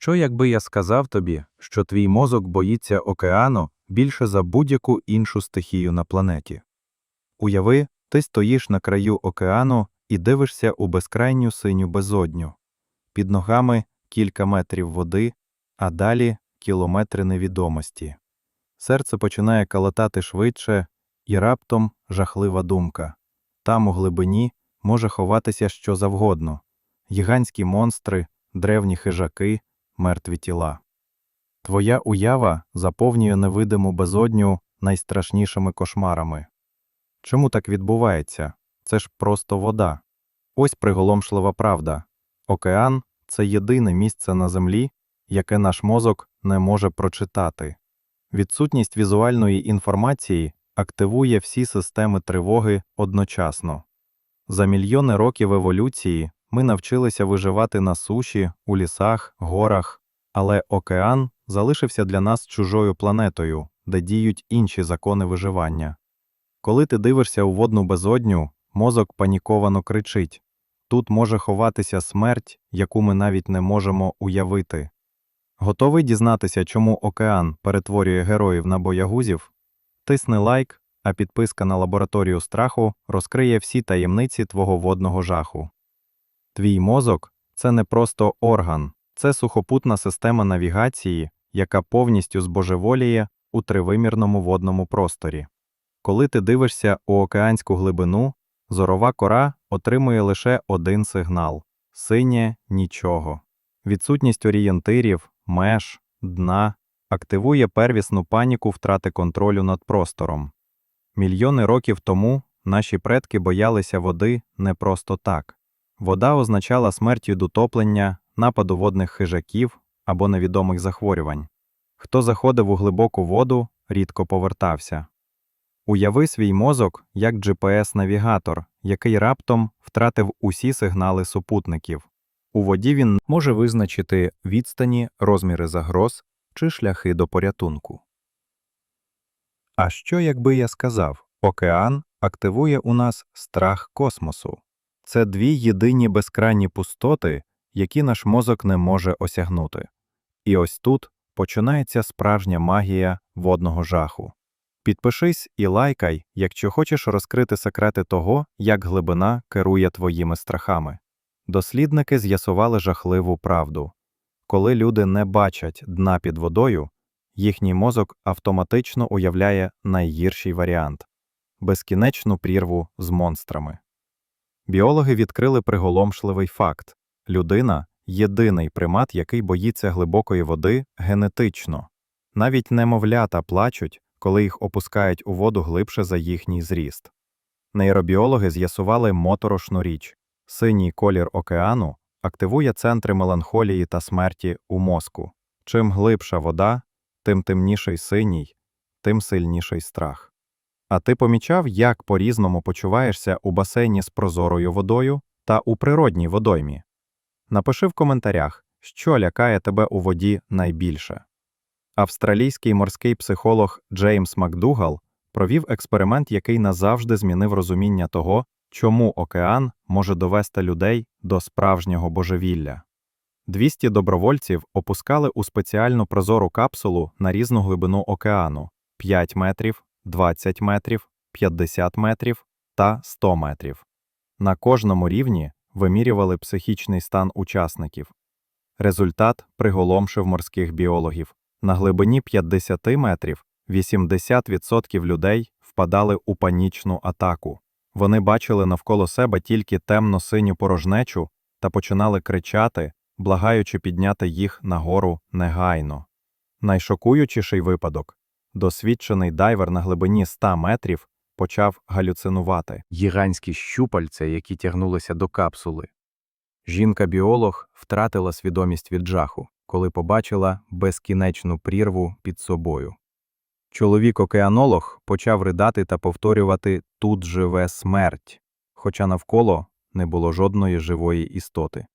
Що якби я сказав тобі, що твій мозок боїться океану більше за будь-яку іншу стихію на планеті? Уяви, ти стоїш на краю океану і дивишся у безкрайню синю безодню. Під ногами кілька метрів води, а далі кілометри невідомості. Серце починає калатати швидше, і раптом жахлива думка. Там у глибині може ховатися що завгодно гігантські монстри, древні хижаки, мертві тіла. Твоя уява заповнює невидиму безодню найстрашнішими кошмарами. Чому так відбувається? Це ж просто вода. Ось приголомшлива правда. Океан це єдине місце на землі, яке наш мозок не може прочитати. Відсутність візуальної інформації активує всі системи тривоги одночасно. За мільйони років еволюції ми навчилися виживати на суші, у лісах, горах, але океан залишився для нас чужою планетою, де діють інші закони виживання. Коли ти дивишся у водну безодню, мозок паніковано кричить тут може ховатися смерть, яку ми навіть не можемо уявити. Готовий дізнатися, чому океан перетворює героїв на боягузів? Тисни лайк, а підписка на лабораторію страху розкриє всі таємниці твого водного жаху. Твій мозок це не просто орган, це сухопутна система навігації, яка повністю збожеволіє у тривимірному водному просторі. Коли ти дивишся у океанську глибину, зорова кора отримує лише один сигнал синє нічого. Відсутність орієнтирів, меж, дна активує первісну паніку втрати контролю над простором. Мільйони років тому наші предки боялися води не просто так. Вода означала смерть від утоплення, нападу водних хижаків або невідомих захворювань. Хто заходив у глибоку воду, рідко повертався. Уяви свій мозок як GPS-навігатор, який раптом втратив усі сигнали супутників. У воді він може визначити відстані, розміри загроз чи шляхи до порятунку. А що, якби я сказав, океан активує у нас страх космосу? Це дві єдині безкрайні пустоти, які наш мозок не може осягнути. І ось тут починається справжня магія водного жаху. Підпишись і лайкай, якщо хочеш розкрити секрети того, як глибина керує твоїми страхами. Дослідники з'ясували жахливу правду. Коли люди не бачать дна під водою, їхній мозок автоматично уявляє найгірший варіант безкінечну прірву з монстрами. Біологи відкрили приголомшливий факт людина єдиний примат, який боїться глибокої води генетично. Навіть немовлята плачуть, коли їх опускають у воду глибше за їхній зріст. Нейробіологи з'ясували моторошну річ синій колір океану активує центри меланхолії та смерті у мозку. Чим глибша вода, тим темніший синій, тим сильніший страх. А ти помічав, як по різному почуваєшся у басейні з прозорою водою та у природній водоймі? Напиши в коментарях, що лякає тебе у воді найбільше. Австралійський морський психолог Джеймс Макдугал провів експеримент, який назавжди змінив розуміння того, чому океан може довести людей до справжнього божевілля. 200 добровольців опускали у спеціальну прозору капсулу на різну глибину океану 5 метрів, 20 метрів, 50 метрів та 100 метрів. На кожному рівні вимірювали психічний стан учасників. Результат приголомшив морських біологів. На глибині 50 метрів 80% людей впадали у панічну атаку. Вони бачили навколо себе тільки темно-синю порожнечу та починали кричати, благаючи підняти їх нагору негайно. Найшокуючіший випадок досвідчений дайвер на глибині 100 метрів почав галюцинувати гігантські щупальця, які тягнулися до капсули. Жінка-біолог втратила свідомість від жаху, коли побачила безкінечну прірву під собою. Чоловік-океанолог почав ридати та повторювати тут живе смерть, хоча навколо не було жодної живої істоти.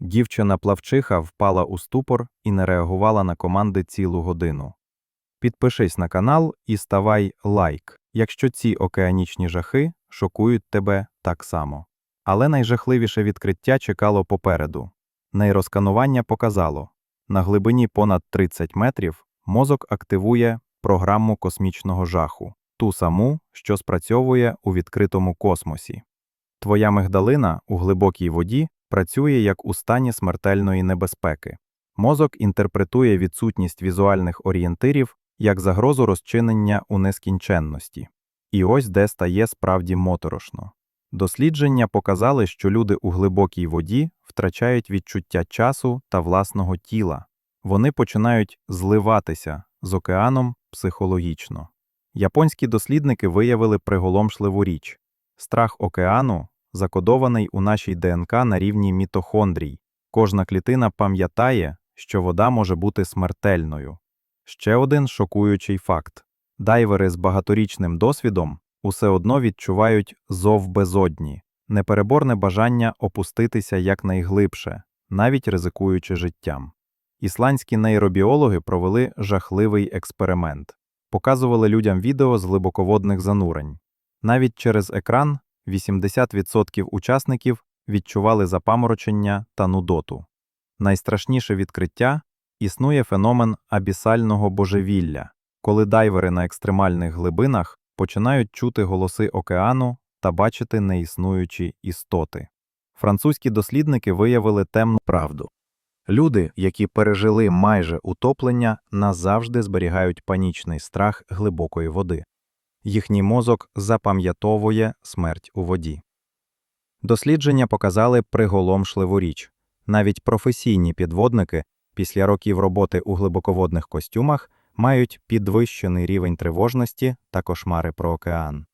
Дівчина-плавчиха впала у ступор і не реагувала на команди цілу годину. Підпишись на канал і ставай лайк, якщо ці океанічні жахи шокують тебе так само. Але найжахливіше відкриття чекало попереду. Нейросканування показало на глибині понад 30 метрів мозок активує програму космічного жаху, ту саму, що спрацьовує у відкритому космосі. Твоя мигдалина у глибокій воді працює як у стані смертельної небезпеки. Мозок інтерпретує відсутність візуальних орієнтирів як загрозу розчинення у нескінченності. І ось де стає справді моторошно. Дослідження показали, що люди у глибокій воді втрачають відчуття часу та власного тіла. Вони починають зливатися з океаном психологічно. Японські дослідники виявили приголомшливу річ. Страх океану закодований у нашій ДНК на рівні мітохондрій. Кожна клітина пам'ятає, що вода може бути смертельною. Ще один шокуючий факт. Дайвери з багаторічним досвідом усе одно відчувають зов безодні, непереборне бажання опуститися якнайглибше, навіть ризикуючи життям. Ісландські нейробіологи провели жахливий експеримент, показували людям відео з глибоководних занурень. Навіть через екран 80% учасників відчували запаморочення та нудоту. Найстрашніше відкриття існує феномен абісального божевілля, коли дайвери на екстремальних глибинах починають чути голоси океану та бачити неіснуючі істоти. Французькі дослідники виявили темну правду. Люди, які пережили майже утоплення, назавжди зберігають панічний страх глибокої води. Їхній мозок запам'ятовує смерть у воді. Дослідження показали приголомшливу річ. Навіть професійні підводники після років роботи у глибоководних костюмах мають підвищений рівень тривожності та кошмари про океан.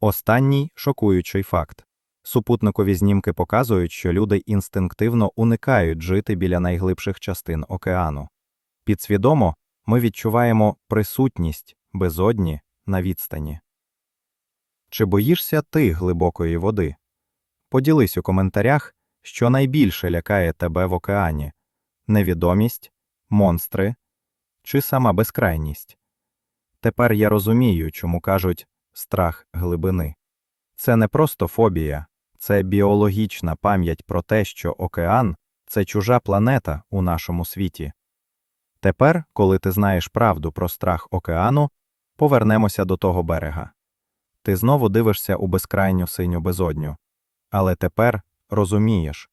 Останній шокуючий факт. Супутникові знімки показують, що люди інстинктивно уникають жити біля найглибших частин океану. Підсвідомо ми відчуваємо присутність безодні на відстані. Чи боїшся ти глибокої води? Поділись у коментарях, що найбільше лякає тебе в океані невідомість, монстри чи сама безкрайність. Тепер я розумію, чому кажуть страх глибини. Це не просто фобія, це біологічна пам'ять про те, що океан це чужа планета у нашому світі. Тепер, коли ти знаєш правду про страх океану, повернемося до того берега. Ти знову дивишся у безкрайню синю безодню. Але тепер розумієш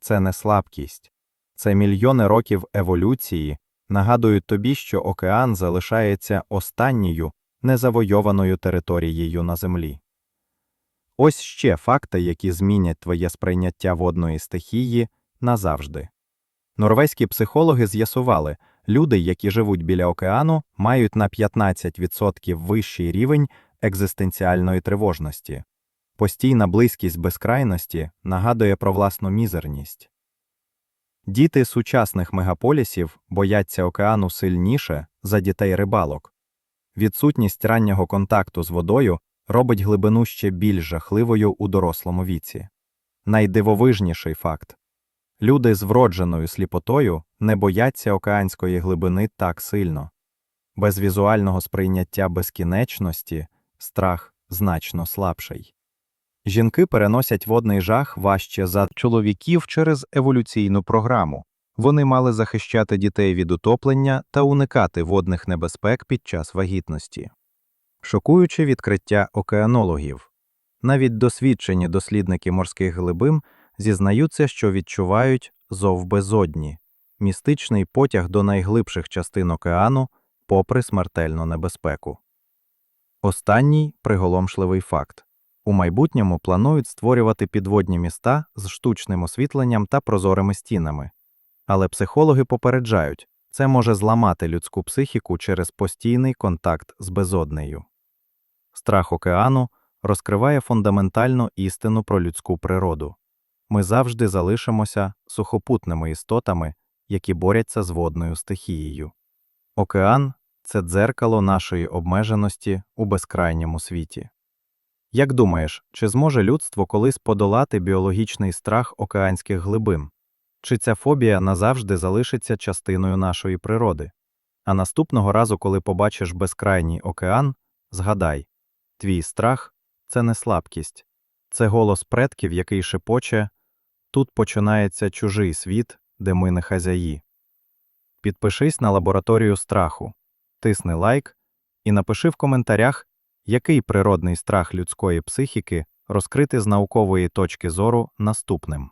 це не слабкість, це мільйони років еволюції нагадують тобі, що океан залишається останньою незавойованою територією на землі. Ось ще факти, які змінять твоє сприйняття водної стихії назавжди. Норвезькі психологи з'ясували, люди, які живуть біля океану, мають на 15% вищий рівень екзистенціальної тривожності. Постійна близькість безкрайності нагадує про власну мізерність. Діти сучасних мегаполісів бояться океану сильніше за дітей рибалок. Відсутність раннього контакту з водою робить глибину ще більш жахливою у дорослому віці. Найдивовижніший факт люди з вродженою сліпотою не бояться океанської глибини так сильно. Без візуального сприйняття безкінечності страх значно слабший. Жінки переносять водний жах важче за чоловіків через еволюційну програму. Вони мали захищати дітей від утоплення та уникати водних небезпек під час вагітності. Шокуюче відкриття океанологів. Навіть досвідчені дослідники морських глибин зізнаються, що відчувають зов безодні, містичний потяг до найглибших частин океану, попри смертельну небезпеку. Останній приголомшливий факт. У майбутньому планують створювати підводні міста з штучним освітленням та прозорими стінами. Але психологи попереджають, це може зламати людську психіку через постійний контакт з безоднею. Страх океану розкриває фундаментальну істину про людську природу. Ми завжди залишимося сухопутними істотами, які борються з водною стихією. Океан це дзеркало нашої обмеженості у безкрайньому світі. Як думаєш, чи зможе людство колись подолати біологічний страх океанських глибин? Чи ця фобія назавжди залишиться частиною нашої природи? А наступного разу, коли побачиш безкрайній океан, згадай твій страх це не слабкість, це голос предків, який шепоче тут починається чужий світ, де ми не хазяї. Підпишись на лабораторію страху, тисни лайк і напиши в коментарях, який природний страх людської психіки розкрити з наукової точки зору наступним.